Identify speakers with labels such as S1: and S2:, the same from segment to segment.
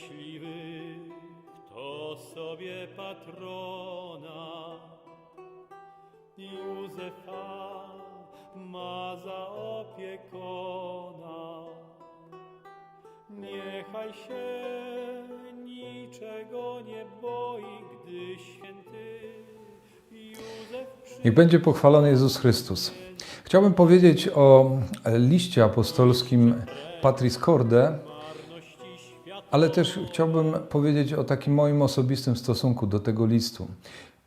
S1: Szczęśliwy, kto sobie patrona Józefa ma za opiekona. Niechaj się niczego nie boi, gdy święty Józef
S2: Niech będzie pochwalony Jezus Chrystus. Chciałbym powiedzieć o liście apostolskim Patris Corde, ale też chciałbym powiedzieć o takim moim osobistym stosunku do tego listu.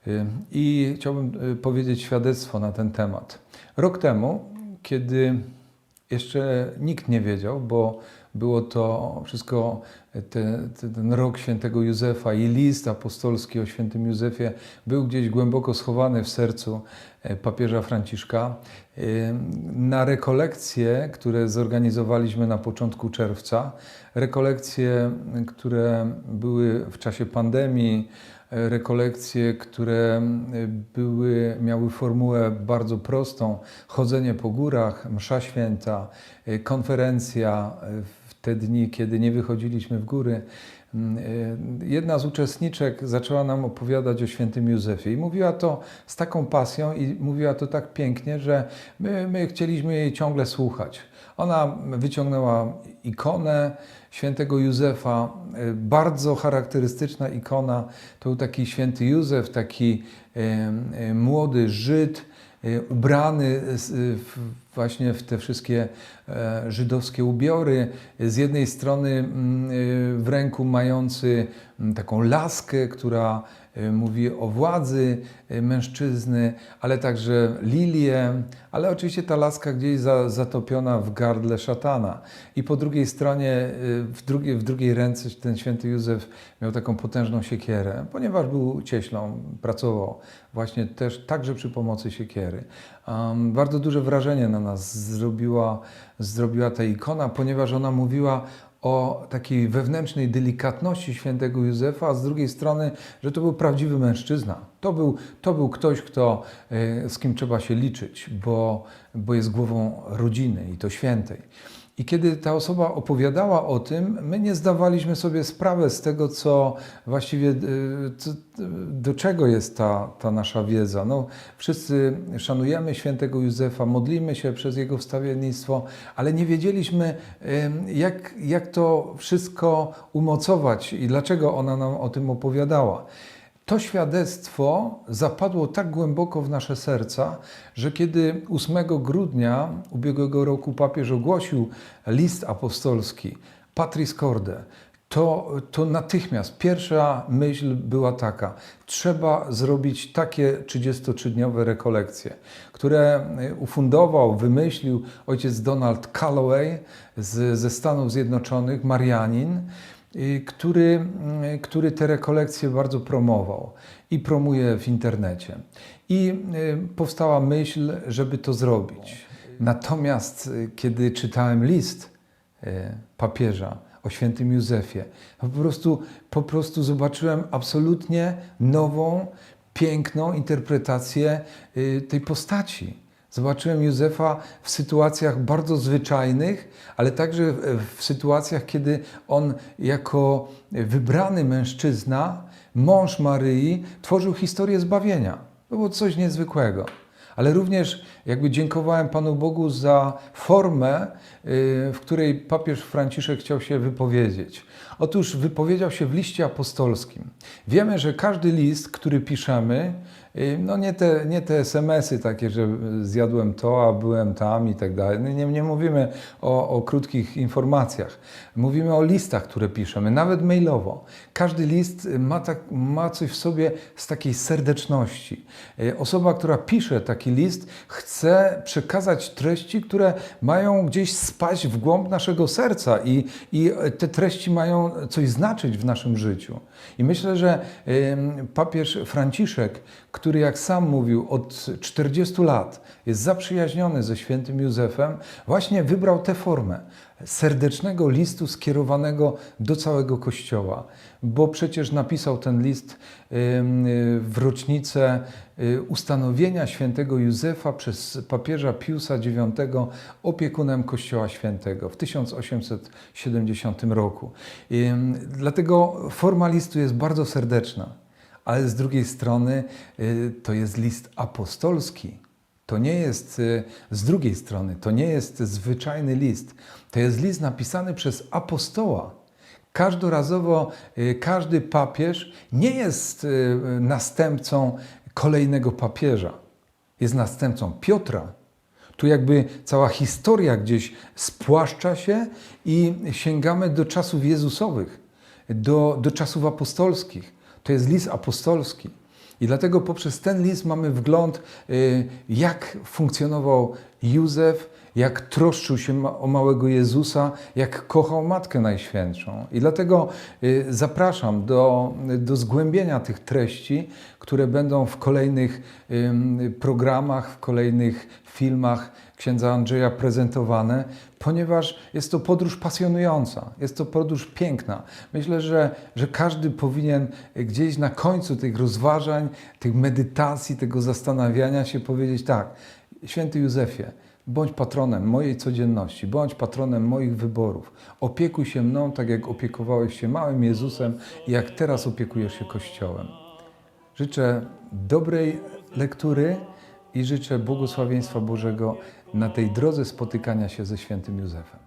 S2: Y, I chciałbym y, powiedzieć świadectwo na ten temat. Rok temu, kiedy jeszcze nikt nie wiedział, bo było to wszystko, te, te, ten rok świętego Józefa i list apostolski o świętym Józefie był gdzieś głęboko schowany w sercu e, papieża Franciszka. Y, Na rekolekcje, które zorganizowaliśmy na początku czerwca, rekolekcje, które były w czasie pandemii, e, rekolekcje, które e, były, miały formułę bardzo prostą: chodzenie po górach, msza święta, e, konferencja e, w te dni, kiedy nie wychodziliśmy w góry. Mm, e, Jedna z uczestniczek zaczęła nam opowiadać o świętym Józefie i mówiła to z taką pasją i mówiła to tak pięknie, że my, my chcieliśmy jej ciągle słuchać. Ona wyciągnęła ikonę świętego Józefa, e, bardzo charakterystyczna ikona. To był taki święty Józef, taki e, młody Żyd, ubrany w, właśnie w te wszystkie e, żydowskie ubiory. Z jednej strony mm, e, w ręku mający mm, taką laskę, która e, mówi o władzy mężczyzny, ale także lilię, ale oczywiście ta laska gdzieś za, zatopiona w gardle szatana. I po drugiej stronie, w drugiej, w drugiej ręce ten święty Józef miał taką potężną siekierę, ponieważ był cieślą, pracował właśnie też także przy pomocy siekiery. Um, bardzo duże wrażenie na nas zrobiła, zrobiła ta ikona, ponieważ ona mówiła o takiej wewnętrznej delikatności świętego Józefa, a z drugiej strony, że to był prawdziwy mężczyzna. To był, to był ktoś, kto, e, z kim trzeba się liczyć, bo, bo jest głową rodziny i to świętej. I kiedy ta osoba opowiadała o tym, my nie zdawaliśmy sobie sprawy z tego, co właściwie, co, do czego jest ta, ta nasza wiedza. No, wszyscy szanujemy świętego Józefa, modlimy się przez jego wstawiennictwo, ale nie wiedzieliśmy, jak, jak to wszystko umocować i dlaczego ona nam o tym opowiadała. To świadectwo zapadło tak głęboko w nasze serca, że kiedy 8 grudnia ubiegłego roku papież ogłosił list apostolski Patris Corde, to, to natychmiast pierwsza myśl była taka: trzeba zrobić takie 33-dniowe rekolekcje, które ufundował, wymyślił ojciec Donald Calloway z, ze Stanów Zjednoczonych, Marianin który, y, który te rekolekcje bardzo promował i promuje w internecie. I y, powstała myśl, żeby to zrobić. Natomiast y, kiedy czytałem list y, papieża o świętym Józefie, po prostu, po prostu zobaczyłem absolutnie nową, piękną interpretację y, tej postaci. Zobaczyłem Józefa w sytuacjach bardzo zwyczajnych, ale także w- sytuacjach, kiedy on jako wybrany mężczyzna, mąż Maryi, tworzył historię zbawienia. To było coś niezwykłego. Ale również jakby dziękowałem Panu Bogu za formę, y, w której papież Franciszek chciał się wypowiedzieć. Otóż wypowiedział się w liście apostolskim. Wiemy, że każdy list, który piszemy, y, no nie te, nie te SMS-y takie, że zjadłem to, a byłem tam i tak dalej. No Nie, nie mówimy o, o krótkich informacjach. Mówimy o listach, które piszemy, nawet mailowo. Każdy list ma, tak, ma coś w sobie z takiej serdeczności. Y, Osoba, która pisze taki list, chce przekazać treści, które mają gdzieś spaść w głąb naszego serca i, i te treści mają coś znaczyć w naszym życiu. I myślę, że papież Franciszek, który jak sam mówił, od 40 lat jest zaprzyjaźniony ze świętym Józefem, właśnie wybrał tę formę. Serdecznego listu skierowanego do całego Kościoła, bo przecież napisał ten list w rocznicę y, ustanowienia świętego Józefa przez papieża Piusa IX opiekunem Kościoła Świętego w 1870 roku. Dlatego forma listu jest bardzo serdeczna, ale z drugiej strony y, to jest list apostolski. To nie jest y, z drugiej strony, to nie jest zwyczajny list. To jest list napisany przez apostoła. Każdorazowo y, każdy papież nie jest y, następcą kolejnego papieża. Jest następcą Piotra. Tu jakby cała historia gdzieś spłaszcza się i sięgamy do czasów Jezusowych, do, do czasów apostolskich. To jest list apostolski. I dlatego poprzez ten list mamy wgląd, y, jak funkcjonował Józef, jak troszczył się o małego Jezusa, jak kochał Matkę Najświętszą. I dlatego y, zapraszam do, do zgłębienia tych treści, które będą w kolejnych programach, w kolejnych filmach księdza Andrzeja prezentowane, ponieważ jest to podróż pasjonująca, jest to podróż piękna. Myślę, że, że każdy powinien gdzieś na końcu tych rozważań, tych medytacji, tego zastanawiania się powiedzieć tak, święty Józefie, bądź patronem mojej codzienności, bądź patronem moich wyborów. Opiekuj się mną tak, jak opiekowałeś się małym Jezusem i jak teraz opiekujesz się Kościołem. Życzę dobrej lektury i życzę błogosławieństwa Bożego na tej drodze spotykania się ze świętym Józefem.